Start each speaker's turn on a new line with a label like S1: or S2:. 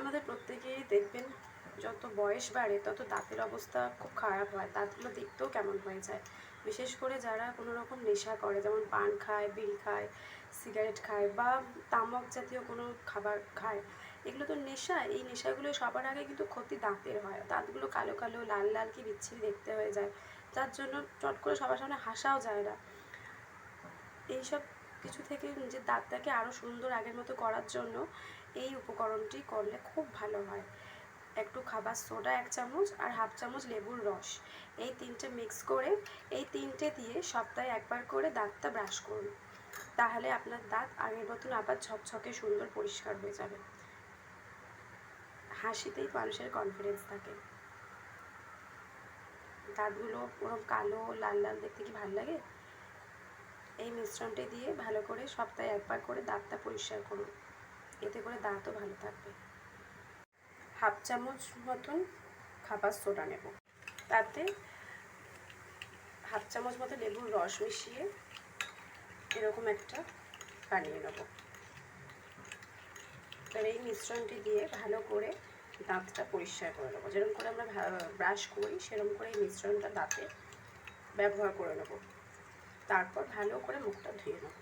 S1: আমাদের প্রত্যেকেই দেখবেন, যত বয়স বাড়ে, তত দাঁতের অবস্থা খুব খারাপ হয়, দাঁতগুলো দেখতেও কেমন হয়ে যায়। বিশেষ করে যারা কোনো রকম নেশা করে, যেমন পান খায়, বিড়ি খায়, সিগারেট খায় বা তামাক জাতীয় কোনো খাবার খায়, এগুলো তো নেশা। এই নেশাগুলো সবার আগে কিন্তু ক্ষতি দাঁতের হয়। দাঁতগুলো কালো কালো, লাল লাল কি বিচ্ছিরি দেখতে হয়ে যায়। যার জন্য চট করে সবার সামনে হাসাও যায় না। এইসব কিছু থেকে নিজের দাঁতটাকে আরও সুন্দর আগের মতো করার জন্য এই উপকরণটি করলে খুব ভালো হয়। একটু খাবার সোডা এক চামচ আর হাফ চামচ লেবুর রস। এই তিনটে মিক্স করে এই তিনটে দিয়ে সপ্তাহে একবার করে দাঁতটা ব্রাশ করুন। তাহলে আপনার দাঁত আগের মতন আবার ঝকঝকে সুন্দর পরিষ্কার হয়ে যাবে। হাসিতেই মানুষের কনফিডেন্স থাকে। দাঁতগুলো ওরকম কালো, লাল লাল দেখতে কি ভালো লাগে? এই মিশ্রণটি দিয়ে ভালো করে সপ্তাহে একবার করে দাঁতটা পরিষ্কার করুন। এতে করে দাঁতও ভালো থাকবে। হাফ চামচ মতন খাবার সোডা নেব। তাতে হাফ চামচ মতো লেবুর রস মিশিয়ে এরকম একটা বানিয়ে নেব। এবার এই মিশ্রণটি দিয়ে ভালো করে দাঁতটা পরিষ্কার করে নেব। যেরকম করে আমরা ব্রাশ করি, সেরকম করে এই মিশ্রণটা দাঁতে ব্যবহার করে নেব। তারপর ভালো করে মুখটা ধুয়ে নেব।